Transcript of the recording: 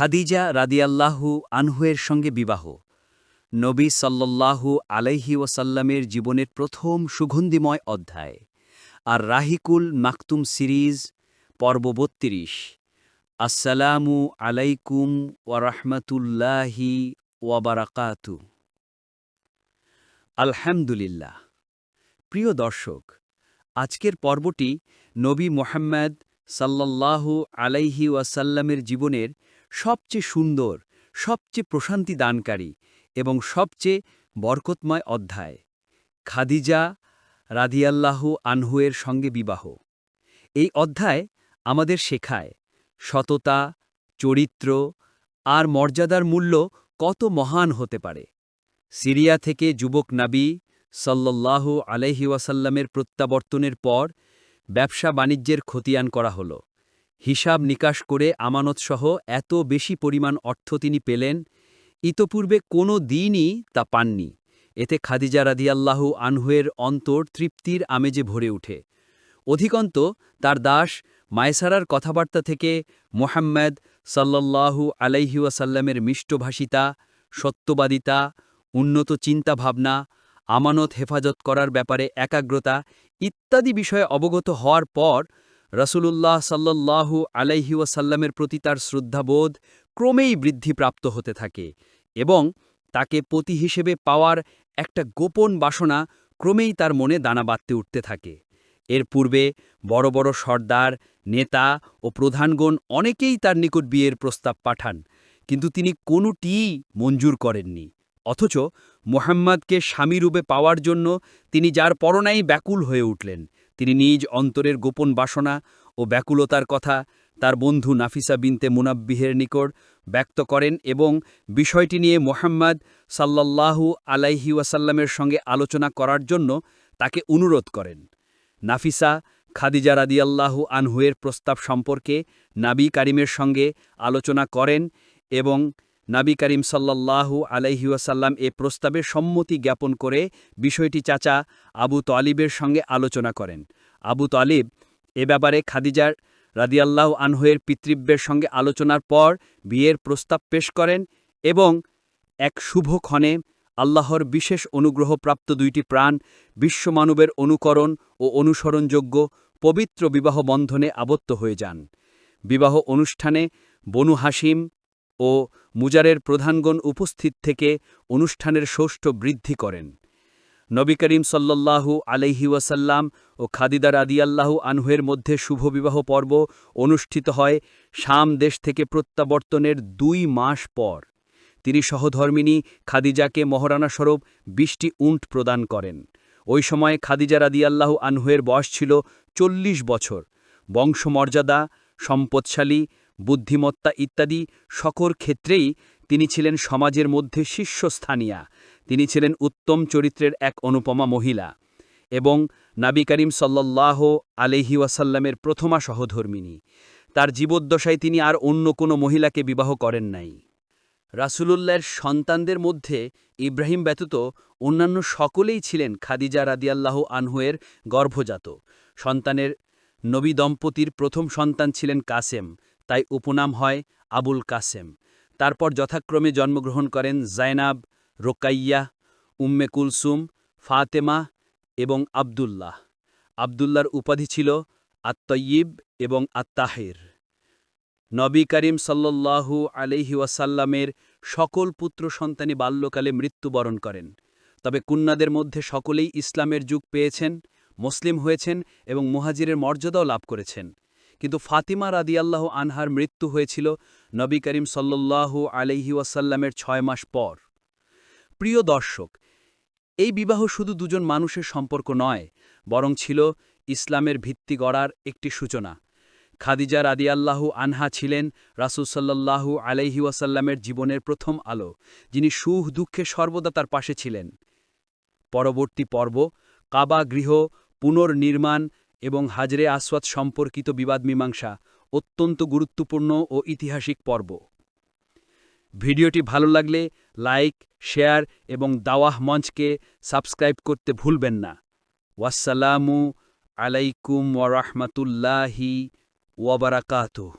খাদিজা রাদিয়াল্লাহু আনহুয়ের সঙ্গে বিবাহ। নবী সাল্লাল্লাহু আলাইহি ওয়াসাল্লামের জীবনের প্রথম সুগন্ধিময় অধ্যায়। আর রাহিকুল মাকতুম সিরিজ, পর্ব বত্রিশ। আসসালামু আলাইকুম ওয়ারহমতুল্লাহি ওয়াবারাকাতু আলহামদুলিল্লাহ। প্রিয় দর্শক, আজকের পর্বটি নবী মোহাম্মদ সাল্লাল্লাহু আলাইহি ওয়াসাল্লামের জীবনের সবচেয়ে সুন্দর, সবচেয়ে প্রশান্তি দানকারী এবং সবচেয়ে বরকতময় অধ্যায়। খাদিজা রাদিয়াল্লাহু আনহুয়ের সঙ্গে বিবাহ। এই অধ্যায় আমাদের শেখায় সততা, চরিত্র আর মর্যাদার মূল্য কত মহান হতে পারে। সিরিয়া থেকে যুবক নাবী সাল্লাল্লাহু আলহি ওয়াসাল্লামের প্রত্যাবর্তনের পর ব্যবসা বাণিজ্যের খতিয়ান করা হল। হিসাব নিকাশ করে আমানতসহ এত বেশি পরিমাণ অর্থ তিনি পেলেন, ইতপূর্বে কোনো দিনই তা পাননি। এতে খাদিজা রাদিয়াল্লাহু আনহুয়ের অন্তর তৃপ্তির আমেজে ভরে উঠে অধিকন্ত তার দাস মায়সারার কথাবার্তা থেকে মোহাম্মদ সাল্লাল্লাহু আলাইহিউসাল্লামের মিষ্টভাষিতা, সত্যবাদিতা, উন্নত চিন্তাভাবনা, আমানত হেফাজত করার ব্যাপারে একাগ্রতা ইত্যাদি বিষয়ে অবগত হওয়ার পর রসুলুল্লাহ সাল্লাল্লাহু আলাইহি ওয়াসাল্লামের প্রতি তার শ্রদ্ধাবোধ ক্রমেই বৃদ্ধিপ্রাপ্ত হতে থাকে এবং তাকে পতি হিসেবে পাওয়ার একটা গোপন বাসনা ক্রমেই তার মনে দানা বাঁধতে উঠতে থাকে। এর পূর্বে বড় বড় সর্দার, নেতা ও প্রধানগণ অনেকেই তার নিকট বিয়ের প্রস্তাব পাঠান, কিন্তু তিনি কোনোটিই মঞ্জুর করেননি। অথচ মোহাম্মদকে স্বামীরূপে পাওয়ার জন্য তিনি যার পরনাই ব্যাকুল হয়ে উঠলেন। তিনি নিজ অন্তরের গোপন বাসনা ও ব্যাকুলতার কথা তার বন্ধু নাফিসা বিনতে মুনাব্বিহের নিকট ব্যক্ত করেন এবং বিষয়টি নিয়ে মোহাম্মদ সাল্লাল্লাহু আলাইহি ওয়াসাল্লামের সঙ্গে আলোচনা করার জন্য তাকে অনুরোধ করেন। নাফিসা খাদিজা রাদিয়াল্লাহু আনহুয়ের প্রস্তাব সম্পর্কে নাবি কারিমের সঙ্গে আলোচনা করেন এবং নাবি করিম সাল্লাল্লাহু আলাইহিউসাল্লাম এ প্রস্তাবে সম্মতি জ্ঞাপন করে বিষয়টি চাচা আবু তলিবের সঙ্গে আলোচনা করেন। আবু তলিব এ ব্যাপারে খাদিজার রাদিয়াল্লাহ আনহুয়ের পিতৃব্যের সঙ্গে আলোচনার পর বিয়ের প্রস্তাব পেশ করেন এবং এক শুভ ক্ষণে আল্লাহর বিশেষ অনুগ্রহপ্রাপ্ত দুইটি প্রাণ, বিশ্বমানবের অনুকরণ ও অনুসরণযোগ্য পবিত্র বিবাহ বন্ধনে আবদ্ধ হয়ে যান। বিবাহ অনুষ্ঠানে বনু হাসিম ও মুজারের প্রধানগণ উপস্থিত থেকে অনুষ্ঠানের ষষ্ঠ বৃদ্ধি করেন। নবী করিম সাল্লাল্লাহু আলাইহি ওয়াসাল্লাম ও খাদিদার আদিয়াল্লাহু আনহুয়ের মধ্যে শুভবিবাহ পর্ব অনুষ্ঠিত হয় শাম দেশ থেকে প্রত্যাবর্তনের দুই মাস পর। তিনি সহধর্মিনী খাদিজাকে মহারানাস্বরূপ বিশটি উন্ট প্রদান করেন। ওই সময় খাদিজা রাদিয়াল্লাহু আনহুয়ের বয়স ছিল চল্লিশ বছর। বংশমর্যাদা, সম্পদশালী বুদ্ধিমত্তা ইত্যাদি সকল ক্ষেত্রেই তিনি ছিলেন সমাজের মধ্যে শীর্ষস্থানীয়া। তিনি ছিলেন উত্তম চরিত্রের এক অনুপমা মহিলা এবং নাবি করিম সাল্লাহ আলহি ওয়াসাল্লামের প্রথমা সহধর্মিনী। তার জীবদ্দশায় তিনি আর অন্য কোনো মহিলাকে বিবাহ করেন নাই। রাসুলুল্লাহর সন্তানদের মধ্যে ইব্রাহিম ব্যতীত অন্যান্য সকলেই ছিলেন খাদিজা রাদিয়াল্লাহ আনহুয়ের গর্ভজাত। সন্তানের নবী দম্পতির প্রথম সন্তান ছিলেন কাসেম। তাই উপনাম হয় আবুল কাসেম। তারপর যথাক্রমে জন্মগ্রহণ করেন জায়নাব, রোকাইয়া, উম্মে কুলসুম, ফাতেমা এবং আবদুল্লাহ। আবদুল্লার উপাধি ছিল আত্ময়িব এবং আত্মাহের নবী করিম সাল্লু আলহি ওয়াসাল্লামের সকল পুত্র সন্তানী বাল্যকালে মৃত্যুবরণ করেন। তবে কুন্নাদের মধ্যে সকলেই ইসলামের যুগ পেয়েছেন, মুসলিম হয়েছেন এবং মুহাজিরের মর্যাদাও লাভ করেছেন। কিন্তু ফাতিমা রাদিয়াল্লাহ আনহার মৃত্যু হয়েছিল নবী করিম সাল্লু আলহি ওয়াসাল্লামের ছয় মাস পর। প্রিয় দর্শক, এই বিবাহ শুধু দুজন মানুষের সম্পর্ক নয়, বরং ছিল ইসলামের ভিত্তি গড়ার একটি সূচনা। খাদিজা রাদিয়াল্লাহু আনহা ছিলেন রাসুলসাল্লাহু আলাইহি ওয়াসাল্লামের জীবনের প্রথম আলো, যিনি সুখ দুঃখে সর্বদা তার পাশে ছিলেন। পরবর্তী পর্ব, কাবা গৃহ পুনর্নির্মাণ এবং হাজরে আসওয়াত সম্পর্কিত বিবাদ মীমাংসা অত্যন্ত গুরুত্বপূর্ণ ও ঐতিহাসিক পর্ব। ভিডিওটি ভালো লাগলে লাইক, শেয়ার এবং দাওয়াহ মঞ্চকে সাবস্ক্রাইব করতে ভুলবেন না। ওয়াসালামু আলাইকুম ওয়ারহমতুল্লাহি ওয়াবারাকাতুহ